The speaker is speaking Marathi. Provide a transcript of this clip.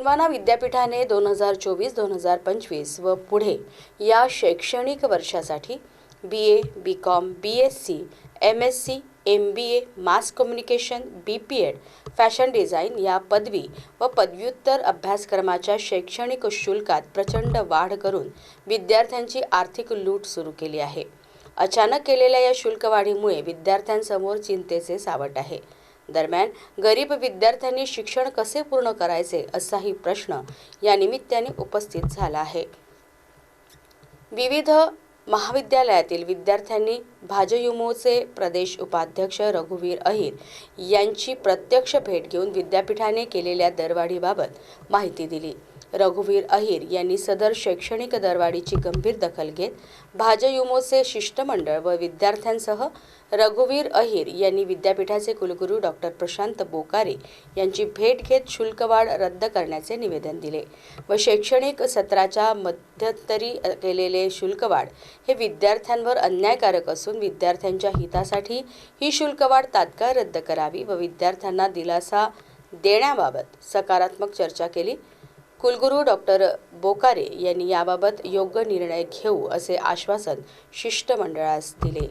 गोंडवाना विद्यापीठाने दोन हजार चोवीस दोन हजार पंचवीस व पुढे या शैक्षणिक वर्षासाठी B A B Com B S C M S C M B A mass communication B P Ed fashion design या पदवी व पदव्युत्तर अभ्यासक्रमाच्या शैक्षणिक शुल्कात प्रचंड वाढ करून विद्यार्थ्यांची आर्थिक लूट सुरू केली आहे. अचानक केलेल्या या शुल्कवाढीमुळे विद्यार्थ्यांसमोर चिंतेचे सावट आहे. दरम्यान गरीब विद्यार्थ्यांनी शिक्षण कसे पूर्ण करायचे असाही प्रश्न या निमित्ताने उपस्थित झाला आहे. विविध महाविद्यालयातील विद्यार्थ्यांनी भाजयुमोचे प्रदेश उपाध्यक्ष रघुवीर अहिर यांची प्रत्यक्ष भेट घेऊन विद्यापीठाने केलेल्या दरवाढीबाबत माहिती दिली. रघुवीर अहिर यांनी सदर शैक्षणिक दरवाढीची गंभीर दखल घेत भाजयुमोचे शिष्टमंडळ व विद्यार्थ्यांसह रघुवीर अहिर यांनी विद्यापीठाचे कुलगुरू डॉक्टर प्रशांत बोकारे यांची भेट घेत शुल्कवाढ रद्द करण्याचे निवेदन दिले व शैक्षणिक सत्राच्या मध्यंतरी केलेले शुल्कवाढ हे विद्यार्थ्यांवर अन्यायकारक असून विद्यार्थ्यांच्या हितासाठी ही शुल्कवाढ तात्काळ रद्द करावी व विद्यार्थ्यांना दिलासा देण्याबाबत सकारात्मक चर्चा केली. कुलगुरू डॉक्टर बोकारे यांनी याबाबत योग्य निर्णय घेऊ असे आश्वासन शिष्टमंडळास दिले.